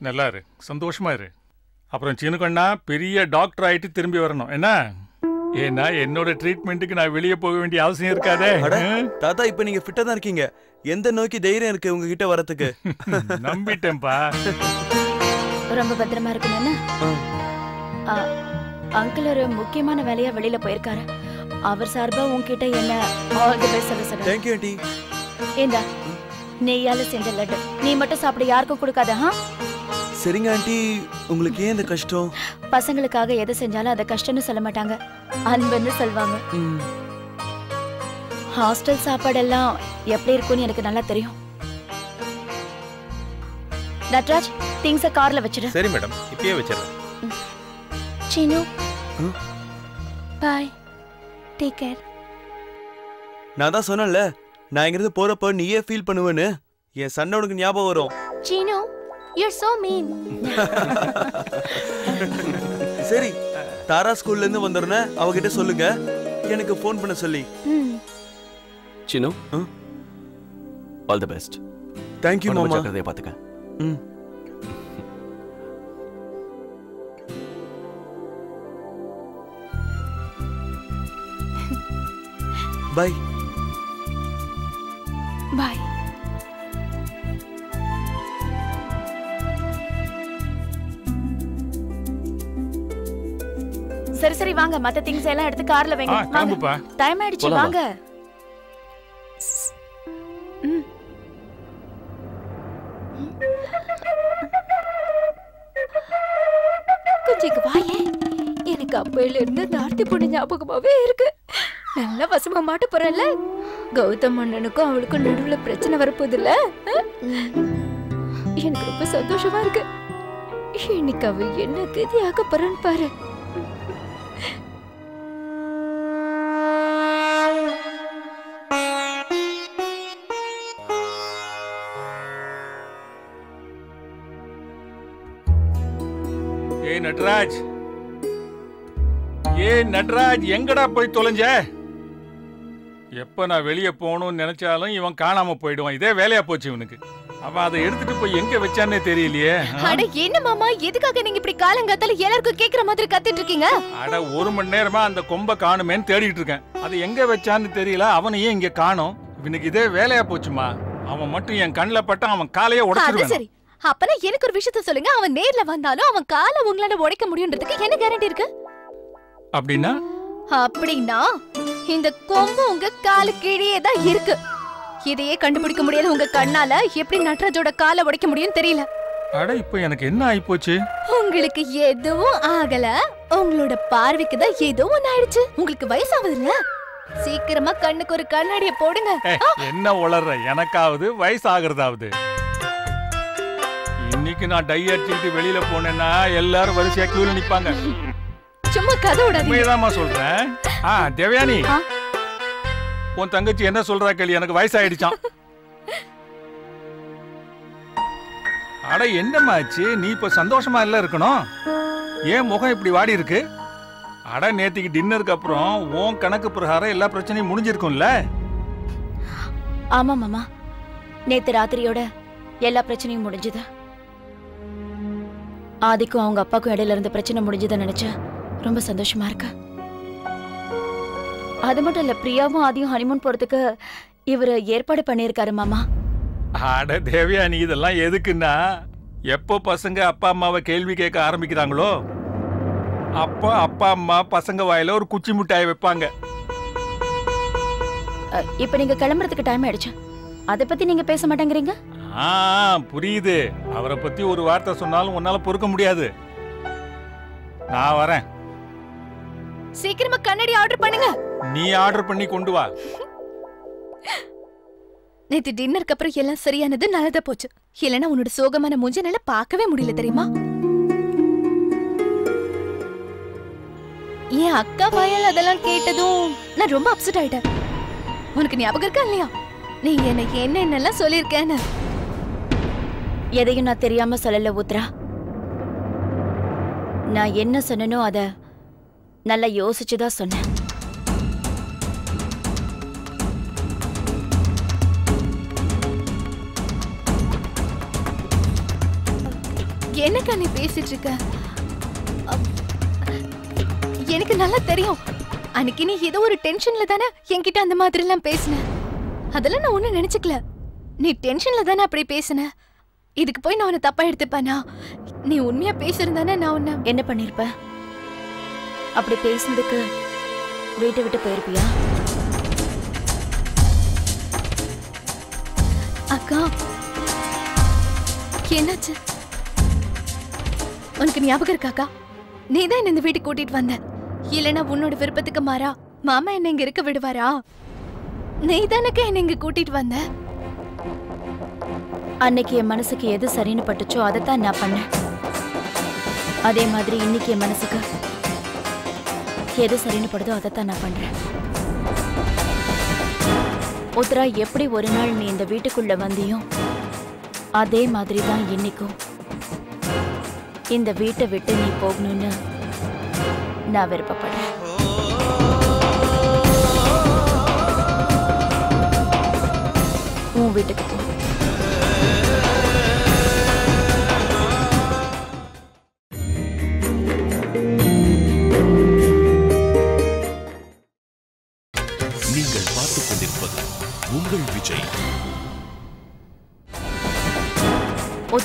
நல்லா இரு சந்தோஷமா இரு. அப்புறம் சின்னுக்கண்ணா பெரிய டாக்டர் ஆயிட்டு திரும்பி வரணும். என்ன? ஏன்னா என்னோட ட்ரீட்மெண்ட்டுக்கு நான் வெளியே போக வேண்டிய அவசியம் இருக்காதே. தாத்தா இப்ப நீங்க ஃபிட்டா தான் இருக்கீங்க. எந்த நோக்கி தைரியம் இருக்கு உங்ககிட்ட வரதுக்கு நம்பிட்டேன்ப்பா. ரொம்ப பத்திரமா இருக்கணும்னு அங்கிள் ஒரு முக்கியமான வேலையா வெளியில போயிருக்காரு. அவர் சார்பா உன்கிட்ட என்ன ஆல் தி பெஸ்ட் சொல்ல சொல்றேன். தேங்க்யூ ஆண்டி ஏண்டா நெய்யால செஞ்ச லட்டு. நீ மட்டும் சாப்பிட யாருக்கும் கொடுக்காத ஆ? சரிங்க ஆண்டி. உங்களுக்கு ஏன் இந்த கஷ்டம்? பசங்களுக்காக எதை செஞ்சாலும் அதை கஷ்டம்னு சொல்ல மாட்டாங்க. அன்புன்னு சொல்லுவாங்க ம், ஹாஸ்டல் சாப்பாடெல்லாம் எப்படி இருக்கும்னு எனக்கு நல்லா தெரியும். நட்ராஜ் திங்ஸ கார்ல வச்சிடு சரி மேடம். இப்பயே வச்சிடறேன். சீனு. பாய் டேக் கேர் நான் தான் சொன்னேன்ல நான் இங்கிருந்து போறப்ப நீயே ஃபீல் பண்ணுவேன்னு. என் சண்டை உனக்கு ஞாபகம் வரும். சீனு யூர் சோ மீன் சரி தாரா ஸ்கூல்ல இருந்து வந்துடுறேன் அவகிட்ட சொல்லுங்க. எனக்கு ஃபோன் பண்ண சொல்லி. சின்னு ஆ? All the best thank you மாமா. ஜாக்கிரதையா பாத்துக்க ம். பை பாய் சரி சரி வாங்க. மத்த திங்ஸ் எல்லாம் எடுத்து கார்ல வைங்க. வாங்க. டைம் ஆயிடுச்சு? வாங்க. கொஞ்சம் இங்க வாயே. எனக்கு அப்பையில இருந்து இந்த ஆர்த்தி பொண்ணு ஞாபகமாவே இருக்கு. நல்லா வசமா மாட்ட போறல கௌதம் அண்ணனுக்கும் அவளுக்கும் நடுவுல பிரச்சனை வரப்போகுதுல்ல. ஆ? எனக்கு ரொம்ப சந்தோஷமா இருக்கு. இன்னைக்கு அவ என்ன கதி ஆக போறான்னு பாரு. நட்ராஜ் எங்கடா போய் தொலைஞ்ச? எப்ப நான் வெளியே போகணும்னு நினைச்சாலும் இவன் காணாம போயிடுவான். இதே வேலையா போச்சு இவனுக்கு. அவன் அதை எடுத்துட்டு போய் எங்க வச்சானே தெரியலையே? அட என்ன மாமா? எதுக்காக நீங்க இப்படி காலங்காத்தால எல்லாருக்கும் கேக்குற மாதிரி கத்திட்டு இருக்கீங்க? அட ஒரு மணி நேரமா அந்த கொம்ப காணுமேன்னு தேடிட்டு இருக்கேன். அது எங்க வச்சான்னு தெரியல அவனையும் இங்க காணோம். இவனுக்கு இதே வேலையா போச்சுமா? அவன் மட்டும் என் கண்ணில் பட்டா அவன் காலையே உடைச்சிருவேன். சரி. அப்பனா எனக்கு ஒரு விஷயத்த சொல்லுங்க. அவன் நேர்ல வந்தாலும் அவன் காலை உங்களால உடைக்க முடியுன்றதுக்கு என்ன கேரண்டி இருக்கு? அப்படின்னா? அப்படின்னா இந்த கொம்பு உங்க காலு கீழே தான் இருக்கு. இதையே கண்டுபிடிக்க முடியாத உங்க கண்ணால. எப்படி நட்ராஜோட காலை உடைக்க முடியும்னு தெரியல. அட இப்போ எனக்கு என்ன ஆயிப்போச்சு? உங்களுக்கு எதுவும் ஆகல. உங்களோட பார்வைக்கு தான் ஏதோ ஒண்ணு ஆயிடுச்சு. உங்களுக்கு வயசாகுது இல்ல சீக்கிரமா கண்ணுக்கு ஒரு கண்ணாடிய போடுங்க. என்ன உளர்ற? எனக்காவது வயசாகிறதாவது. இன்னைக்கு நான் டை அடிச்சுக்கிட்டு வெளியில போனேன்னா எல்லாரும் வரிசையா கியூல நிப்பாங்க. சும்மா கதை விடாதீங்க. சொல்றேன். ஆ தேவயானி? உன் தங்கச்சி என்ன சொல்றா கேள்வி எனக்கு வயசாயிடுச்சான் அட என்னம்மாச்சு நீ இப்ப சந்தோஷமா இல்ல இருக்கணும்? ஏன் முகம் இப்படி வாடி இருக்கு? அட நேத்திக்கு டின்னருக்கு அப்புறம் உன் கணக்கு பிரகாரம் எல்லா பிரச்சனையும் முடிஞ்சிருக்கும்ல? ஆமா மாமா. நேத்து ராத்திரியோட எல்லா பிரச்சனையும் முடிஞ்சது. ஆதிக்கும் அவங்க அப்பாக்கும் இடையில இருந்த பிரச்சனை முடிஞ்சதை நினைச்சா ரொம்ப சந்தோஷமா இருக்கு. அது மட்டும் இல்ல பிரியாவும் ஆதியும் ஹனிமூன் போறதுக்கு இவரு ஏற்பாடு பண்ணியிருக்காரு மாமா. அட தேவயானி இதெல்லாம் எதுக்குன்னா? எப்போ பசங்க அப்பா அம்மாவை கேள்வி கேட்க ஆரம்பிக்கிறாங்களோ அப்போ அப்பா அம்மா பசங்க வாயில ஒரு குச்சி மிட்டாய் வைப்பாங்க. இப்ப நீங்க கிளம்புறதுக்கு டைம் ஆயிடுச்சு. அதை பத்தி நீங்க பேச மாட்டேங்கிறீங்க? ஆ புரியுது. அவரை பத்தி ஒரு வார்த்தை சொன்னாலும் உன்னால பொறுக்க முடியாது. நான் வரேன். சீக்கிரமா கண்ணாடி ஆர்டர் பண்ணுங்க. நீ ஆர்டர் பண்ணி கொண்டு வா. நேத்து டின்னருக்கு அப்புறம் எல்லாம் சரியானது நல்லதா போச்சு. இல்லைன்னா உன்னோட சோகமான மூஞ்ச என்னால பார்க்கவே முடியல தெரியுமா? என் அக்கா வாயால் அதெல்லாம் கேட்டதும் நான் ரொம்ப அப்செட் ஆயிட்டேன். உனக்கு ஞாபகம் இருக்கா இல்லையா? நீ எனக்கு என்ன என்னெல்லாம் சொல்லியிருக்கேன்னு. எதையும் நான் தெரியாம சொல்லல உத்ரா. நான் என்ன சொன்னனோ அத நல்லா யோசிச்சுதான் சொன்னேன். என்னக்கா நீ பேசிட்டு இருக்க எனக்கு நல்லா தெரியும். அன்னைக்கு நீ ஏதோ ஒரு டென்ஷன்ல தானே என்கிட்ட அந்த மாதிரி எல்லாம் பேசின? அதெல்லாம் நான் ஒண்ணும் நினைச்சுக்கல. நீ டென்ஷன்ல தானே அப்படி பேசின? இதுக்கு போய் நான் உன்னை தப்பா எடுத்துப்பேனா? நீ உண்மையா பேசியிருந்தானே நான் உன்னை என்ன பண்ணிருப்ப? அப்படி பேசுனதுக்கு வீட்டை விட்டு போயிருப்பியா? அக்கா என்னாச்சு? உனக்கு ஞாபகம் இருக்காக்கா நீ தான் என்ன இந்த வீட்டுக்கு கூட்டிட்டு வந்த. இல்லைன்னா உன்னோட விருப்பத்துக்கு மாறா. மாமா என்ன இங்க இருக்க விடுவாரா? நீ தானக்கா என்ன இங்க கூட்டிட்டு வந்த? அன்னைக்கு என் மனசுக்கு எது சரின்னு பட்டுச்சோ அதைத்தான் நான் பண்ணேன். அதே மாதிரி இன்னைக்கு என் மனசுக்கு எது சரின்னு படுதோ அதைத்தான் நான் பண்றேன். உத்ரா எப்படி ஒரு நாள் நீ இந்த வீட்டுக்குள்ள வந்தியோ அதே மாதிரி தான் இன்னைக்கும். இந்த வீட்டை விட்டு நீ போகணும்னு நான் விருப்பப்படுறேன். உன் வீட்டுக்கு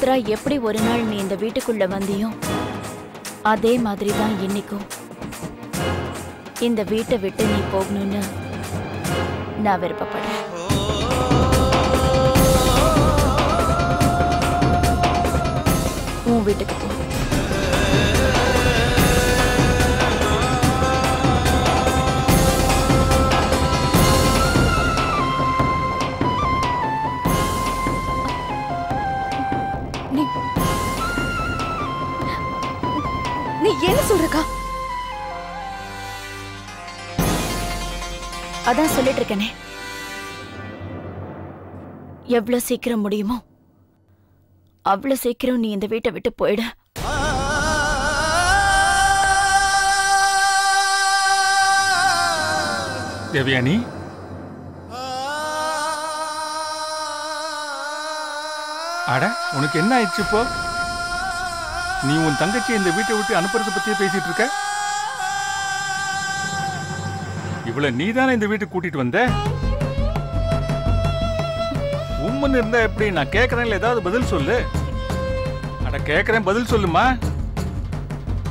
உத்ரா எப்படி ஒரு நாள் நீ இந்த வீட்டுக்குள்ள வந்தியோ அதே மாதிரி தான் இன்னைக்கும். இந்த வீட்டை விட்டு நீ போகணும்னு நான் விருப்பப்படுறேன். உன் வீட்டுக்கு போ. சொல்றக்கா? அதான் சொல்லிட்டு இருக்கேனே எவ்வளவு சீக்கிரம் முடியுமோ அவ்வளவு சீக்கிரம் நீ இந்த வீட்டை விட்டு போயிடு. தேவயானி? அட உனக்கு என்ன ஆயிடுச்சு இப்போ? நீ உன் தங்கச்சி இந்த வீட்டை விட்டு அனுப்புறத பத்தியே பேசிட்டு இருக்க? இவள நீதானே இந்த வீட்டுக்கு கூட்டிட்டு வந்த? உம்மன் இருந்தா எப்படி? நான் கேக்குறேன்ல ஏதாவது பதில் சொல்லு. அட கேக்குறேன் பதில் சொல்லுமா?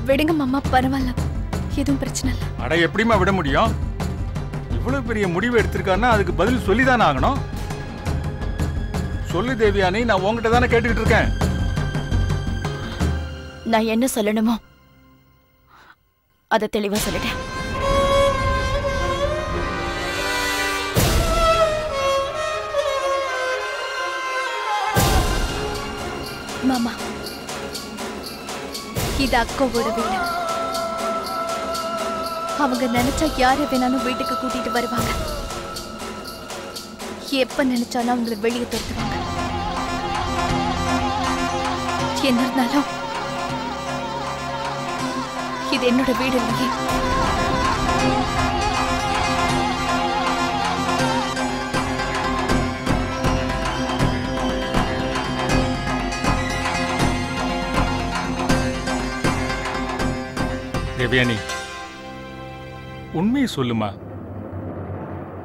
விடுங்க மாமா பரவாயில்ல. எதுவும் பிரச்சனை இல்ல. அட எப்படிம்மா விட முடியும்? இவ்வளவு பெரிய முடிவு எடுத்திருக்காருன்னா அதுக்கு பதில் சொல்லிதானே ஆகணும். சொல்லு தேவியானி நான் உன்கிட்ட தானே கேட்டுக்கிட்டு இருக்கேன். நான் என்ன சொல்லணுமோ அதை தெளிவா சொல்லிட்டேன். மாமா இது அக்காவோட வீடு. அவங்க நினைச்சா யாரை வேணாலும் வீட்டுக்கு கூட்டிட்டு வருவாங்க. எப்ப நினைச்சாலும் அவங்கள வெளியே துரத்துவாங்க. என்ன இருந்தாலும் இது என்னோட வீடு இல்லையே தேவியானி உண்மையை சொல்லுமா?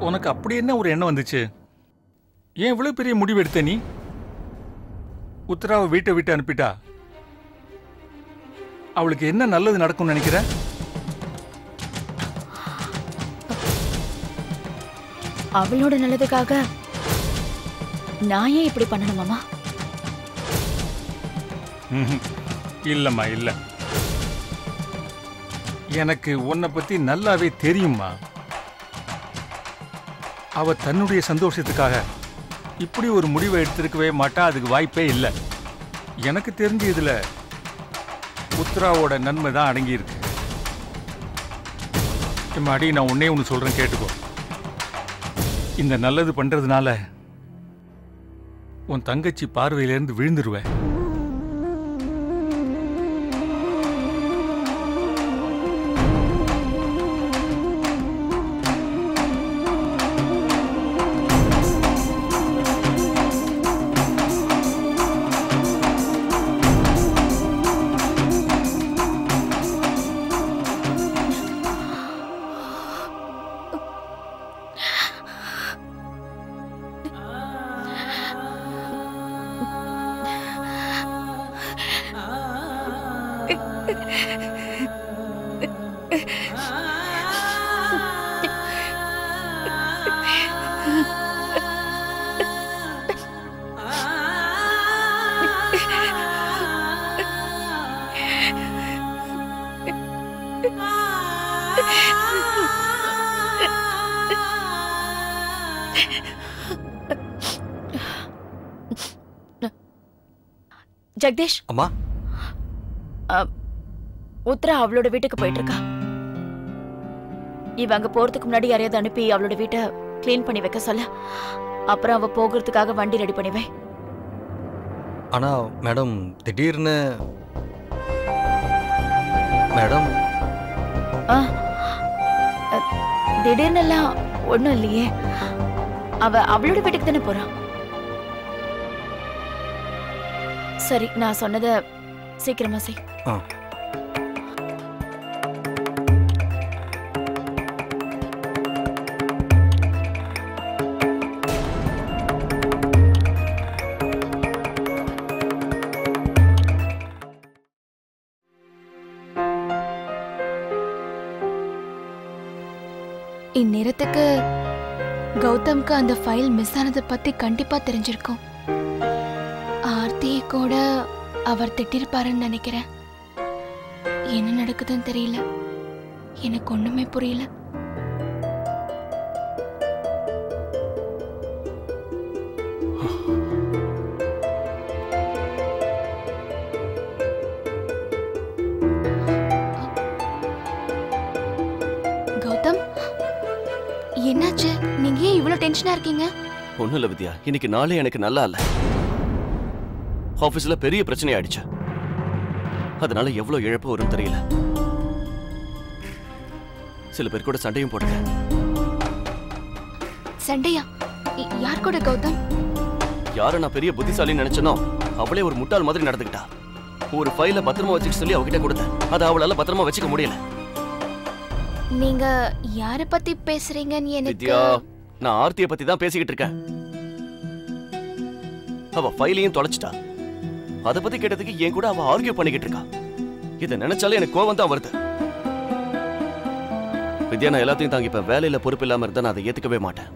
உனக்கு அப்படி என்ன ஒரு எண்ணம் வந்துச்சு? ஏன் இவ்வளவு பெரிய முடிவு எடுத்த நீ? உத்தராவை வீட்டை விட்டு அனுப்பிட்டா? அவளுக்கு என்ன நல்லது நடக்கும்னு நினைக்கிற? அவளோட நல்லதுக்காக நான் ஏன் இப்படி பண்ணணுமாமா. இல்லம்மா இல்ல. எனக்கு உன்னை பத்தி நல்லாவே தெரியுமா அவ தன்னுடைய சந்தோஷத்துக்காக இப்படி ஒரு முடிவை எடுத்திருக்கவே மாட்டா அதுக்கு வாய்ப்பே இல்லை. எனக்கு தெரிஞ்ச இதுல ருத்ராவோட நன்மை தான் அடங்கியிருக்கு. மாடி நான் உன்னே ஒன்று சொல்கிறேன் கேட்டுக்கோ. இந்த நல்லது பண்ணுறதுனால உன் தங்கச்சி பார்வையிலேருந்து விழுந்துருவேன். ஜெகதீஷ். அம்மா. உத்ரா அவளோட வீட்டுக்கு போயிட்டு இருக்கா இவ அங்க போறதுக்கு முன்னாடி யாரையாவது அனுப்பி அவளோட வீட்டை க்ளீன் பண்ணி வைக்க சொல்ல. அப்புறம் அவ போகிறதுக்காக வண்டி ரெடி பண்ணி வை ஆனா மேடம் திடீர்னு. மேடம். ஆ, அ, திடீர்னுலாம் ஒண்ணும் இல்லையே. அவ அவளோட வீட்டுக்கு தானே போறா? சரி நான் சொன்னதை சீக்கிரமா செய். ஆ. இந்நேரத்துக்கு கௌதம்க்கு அந்த ஃபைல் மிஸ் ஆனதை பத்தி கண்டிப்பா தெரிஞ்சிருக்கும். ஆர்த்தியை கூட அவர் திட்டிருப்பாருன்னு நினைக்கிறேன். என்ன நடக்குதுன்னு தெரியல. எனக்கு ஒண்ணுமே புரியல. டென்ஷனா இருக்கீங்க? ஒண்ணும் இல்ல வித்யா. இன்னைக்கு நாளே எனக்கு நல்லா இல்ல. ஆபீஸ்ல பெரிய பிரச்சனை ஆயிடுச்சு. அதனால எவ்வளவு இழப்பு வரும்னு தெரியல. சில பேர் கூட சண்டையும் போட்டுட்டேன் சண்டையா? யார் கூட கௌதம்? யாரை நான் பெரிய புத்திசாலின்னு நினைச்சனோ அவளே ஒரு முட்டாள் மாதிரி நடந்துக்கிட்டா. ஒரு ஃபைல பத்திரமா வச்சுக்க சொல்லி அவகிட்ட கொடுத்தேன். அதை அவளால பத்திரமா வச்சுக்க முடியல. நீங்க யார பத்தி பேசுறீங்கன்னு எனக்கு நான் ஆர்த்தியை பத்தி தான் பேசிக்கிட்டு இருக்கேன். அவ ஃபைலையும் தொலைச்சிட்டா. அத பத்தி கேட்டதுக்கு என் கூட அவ ஆர்கியூ பண்ணிக்கிட்டு இருக்கா. இத நினைச்சாலே எனக்கு கோவம் தான் வருது. வித்யா நான் எல்லாத்தையும் தாங்கிப்பேன். வேலையில பொறுப்பு இல்லாம இருந்தா நான் அதை ஏத்துக்கவே மாட்டேன்.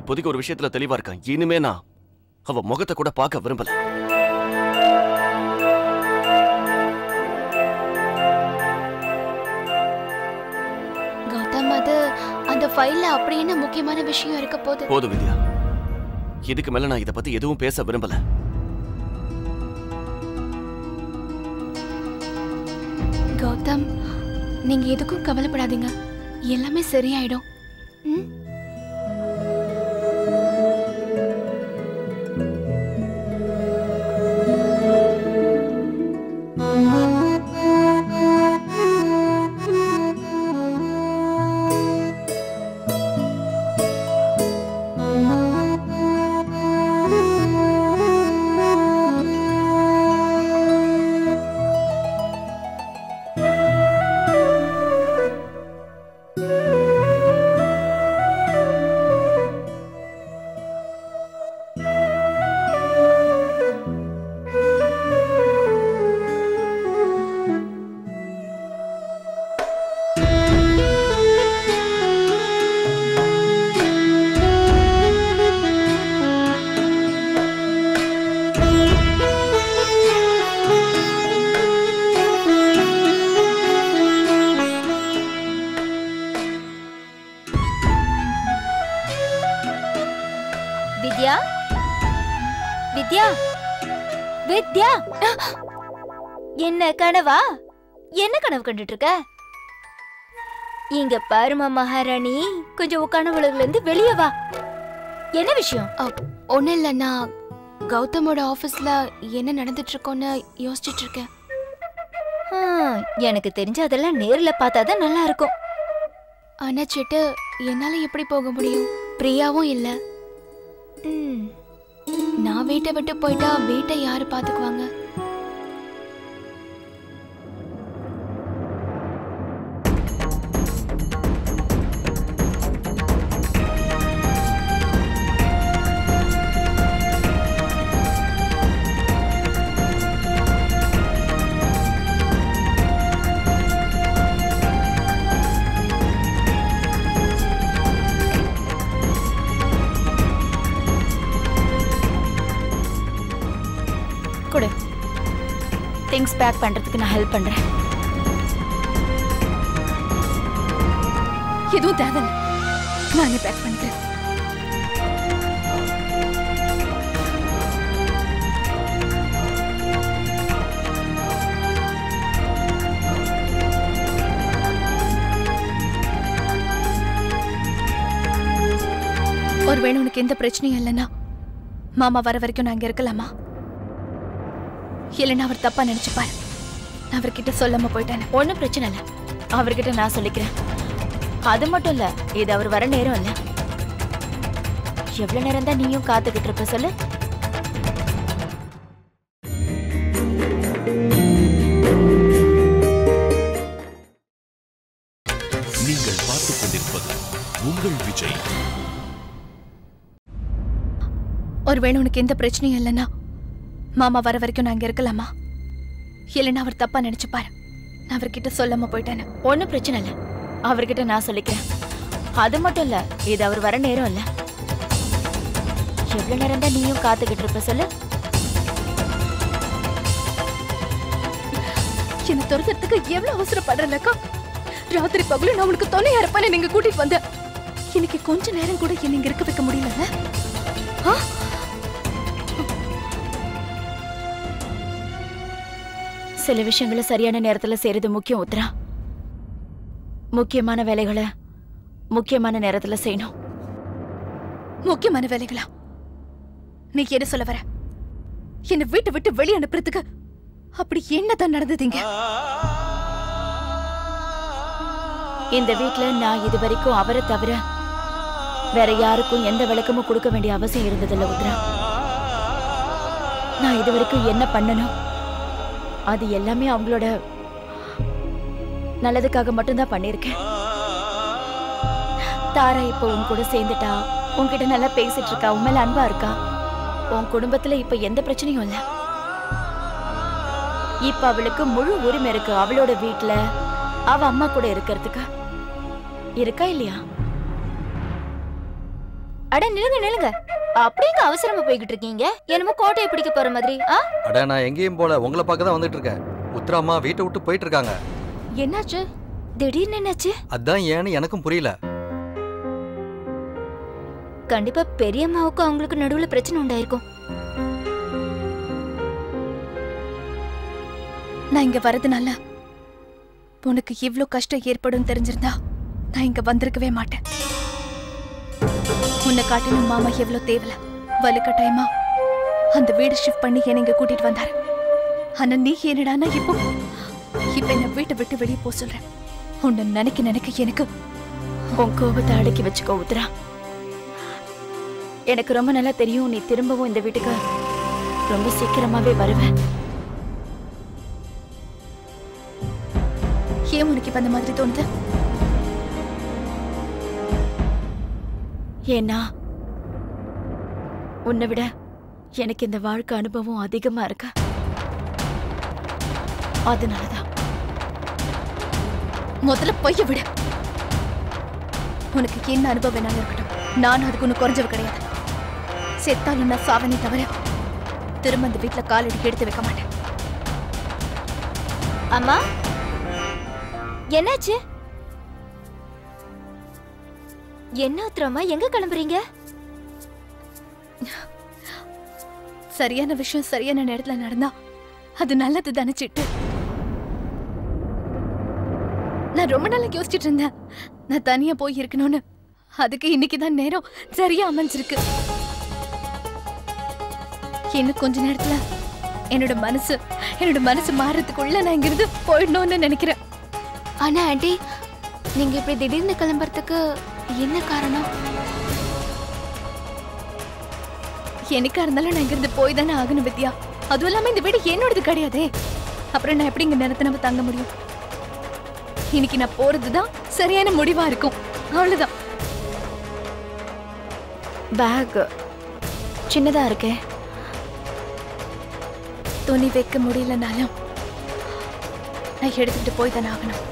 இப்போதைக்கு ஒரு விஷயத்துல தெளிவா இருக்கேன். இனிமே நான் அவ முகத்தை கூட பார்க்க விரும்பல. ஃபைல்ல அப்படி என்ன முக்கியமான விஷயம் இருக்க போகுது? போதும் வித்யா. இதுக்கு மேல நான் இத பத்தி எதுவும் பேச விரும்பல. கௌதம் நீங்க எதுக்கும் கவலைப்படாதீங்க. எல்லாமே சரியாயிடும். ம்? கனவா என்ன கனவு கண்டுட்டு இருக்க இங்க பாருமா மகாராணி கொஞ்சம் உன் கனவுல இருந்து வெளியே வா. என்ன விஷயம்? ஒன்றும் இல்லை நான் கௌதமோட ஆஃபீஸில் என்ன நடந்துட்டு இருக்கோன்னு யோசிச்சுட்டு இருக்கேன் எனக்கு தெரிஞ்ச அதெல்லாம் நேர்ல பார்த்தாதான் நல்லா இருக்கும் ஆனா சிட்டு என்னால் எப்படி போக முடியும்? பிரியாவும் இல்லை. நான் வீட்டை விட்டு போயிட்டா வீட்டை யாரு பார்த்துக்குவாங்க? பேக் பண்றதுக்கு நான் ஹெல்ப் பண்றேன். எதுவும் தேவை நானே பேக் பண்ணிக்கிறேன். ஒருவேளை உனக்கு எந்த பிரச்சனையும் இல்லைன்னா மாமா வர வரைக்கும் நான் இங்க இருக்கலாமா? இல்லைன்னா அவர் தப்பா நினைச்சுப்பாரு. நான் அவர்கிட்ட சொல்லாம போயிட்டேன். ஒன்றும் பிரச்சனை இல்லை. அவர்கிட்ட நான் சொல்லிக்கிறேன். அது மட்டும் இல்ல இது அவர் வர நேரம் இல்ல. எவ்வளவு நேரம் தான் நீயும் காத்துக்கிட்டு இருப்ப சொல்லு. நீங்கள் பார்த்துக் கொண்டிருப்பது உங்கள் விஜய். ஒருவேளை உனக்கு எந்த பிரச்சனையும் இல்லைன்னா மாமா வர வரைக்கும் நான் இங்க இருக்கலாமா? இல்லைன்னா அவர் தப்பா நினைச்சுப்பாரு. நான் அவர்கிட்ட சொல்லாம போயிட்டேன்னு. ஒன்றும் பிரச்சனை இல்லை. அவர்கிட்ட நான் சொல்லிக்கிறேன். அது மட்டும் இல்ல இது அவர் வர நேரம் இல்ல. எவ்வளவு நேரம் தான் நீயும் காத்துக்கிட்டு இருப்ப சொல்லு. என்ன துரத்துறதுக்கு எவ்வளவு அவசரப்படுறலக்கா ராத்திரி பகலும் நான் உனக்கு துணையா இருப்பேன்னு நீங்க கூட்டிட்டு வந்த இன்னைக்கு கொஞ்ச நேரம் கூட என்ன இங்க இருக்க வைக்க முடியல சில விஷயங்களை சரியான நேரத்துல செய்யறது முக்கியம் உத்தரா. முக்கியமான வேலைகளை முக்கியமான நேரத்துல செய்யணும். முக்கியமான வேலைகளா? நீ என்ன சொல்ல வர? என்ன வீட்டை விட்டு வெளியே அனுப்புறதுக்கு அப்படி என்னதான் நடந்ததுங்க? இந்த வீட்ல நான் இது வரைக்கும் அவரை தவிர வேற யாருக்கும் எந்த விளக்கமும் கொடுக்க வேண்டிய அவசியம் இருந்ததில்ல உத்ரா நான் இது வரைக்கும் என்ன பண்ணணும்? அது எல்லாமே அவங்களோட நல்லதுக்காக மட்டும்தான் பண்ணிருக்கேன் தாரா இப்போ உன் கூட சேர்ந்துட்டா உன்கிட்ட நல்லா பேசிட்டு இருக்கா உன் மேல அன்பா இருக்கா? உன் குடும்பத்துல இப்ப எந்த பிரச்சனையும் இல்ல. இப்ப அவளுக்கு முழு உரிமை இருக்கு அவளோட வீட்ல அவ அம்மா கூட இருக்கிறதுக்கு. இருக்கா இல்லையா? அட நிலுங்க நிலுங்க அப்படிங்க அவசரமா போய்கிட்டு இருக்கீங்க? என்னமோ கோட்டையை பிடிக்க போற மாதிரி அட நான் எங்கேயும் போல. உங்களை பார்க்க தான் வந்துட்டு இருக்கேன். உத்ராமா வீட்டை விட்டு போயிட்டு இருக்காங்க. என்னாச்சு? திடீர்னு என்னாச்சு? அதான் ஏன்னு எனக்கும் புரியல. கண்டிப்பா பெரியம்மாவுக்கும் அவங்களுக்கு நடுவுல பிரச்சனை உண்டாயிருக்கும். நான் இங்க வரதுனால உனக்கு இவ்ளோ கஷ்டம் ஏற்படும் தெரிஞ்சிருந்தா நான் இங்க வந்திருக்கவே மாட்டேன். உன்னை காட்டிலும் மாமா எவ்வளோ தேவல? வலுக்கட்டாயமா? அந்த வீடு ஷிஃப்ட் பண்ணி என்னை இங்க கூட்டிட்டு வந்தாரு. ஆனா நீ என்னடானா இப்போ? இப்ப என்ன வீட்டை விட்டு வெளியே போக சொல்றேன். உன்னை நினைக்க நினைக்க எனக்கு உன் கோபத்தை அடக்கி வச்சுக்கோ உத்ரா எனக்கு ரொம்ப நல்லா தெரியும் நீ திரும்பவும் இந்த வீட்டுக்கு ரொம்ப சீக்கிரமாவே வருவேன் ஏன் உனக்கு இப்ப அந்த மாதிரி தோணுது? ஏன்னா உன்னை விட எனக்கு இந்த வாழ்க்கை அனுபவம் அதிகமா இருக்க? அதனாலதான் முதல்ல பொய்ய விட. உனக்கு என்ன அனுபவம் வேணாலும் இருக்கட்டும். நான் அதுக்கு ஒன்று குறைஞ்சவ கிடையாது. செத்தாலும் நான் சாவனே தவிர திரும்ப அந்த வீட்டுல காலடி எடுத்து வைக்க மாட்டேன். அம்மா? என்னாச்சு? என்ன உத்தரமா? எங்க கிளம்புறீங்க? சரியான விஷயம் சரியான நேரத்துல நடந்தா அது நல்லது தானே சிட்டு. நான் ரொம்ப நாளா யோசிச்சுட்டு இருந்தேன். நான் தனியா போய் இருக்கணும்னு. அதுக்கு இன்னைக்கு தான் நேரம் சரியா அமைஞ்சிருக்கு. இன்னும் கொஞ்ச நேரத்துல என்னோட மனசு என்னோட மனசு மாறதுக்குள்ள நான் இங்கிருந்து போயிடணும்னு நினைக்கிறேன். ஆனா ஆண்டி நீங்க இப்படி திடீர்னு கிளம்புறதுக்கு என்ன காரணம்? என்னைக்கா இருந்தாலும் நான் இங்கிருந்து போய் தானே ஆகணும் வித்யா. அதுவும் இல்லாம இந்த வீடு என்னோடது கிடையாதே. அப்புறம் நான் எப்படி இங்க நேரத்தை நம்ம தங்க முடியும்? இன்னைக்கு நான் போறதுதான் சரியான முடிவா இருக்கும். அவ்வளவுதான். பேக் சின்னதா இருக்கே. துணி வைக்க முடியலனாலும் நான் எடுத்துட்டு போய் தானே ஆகணும்.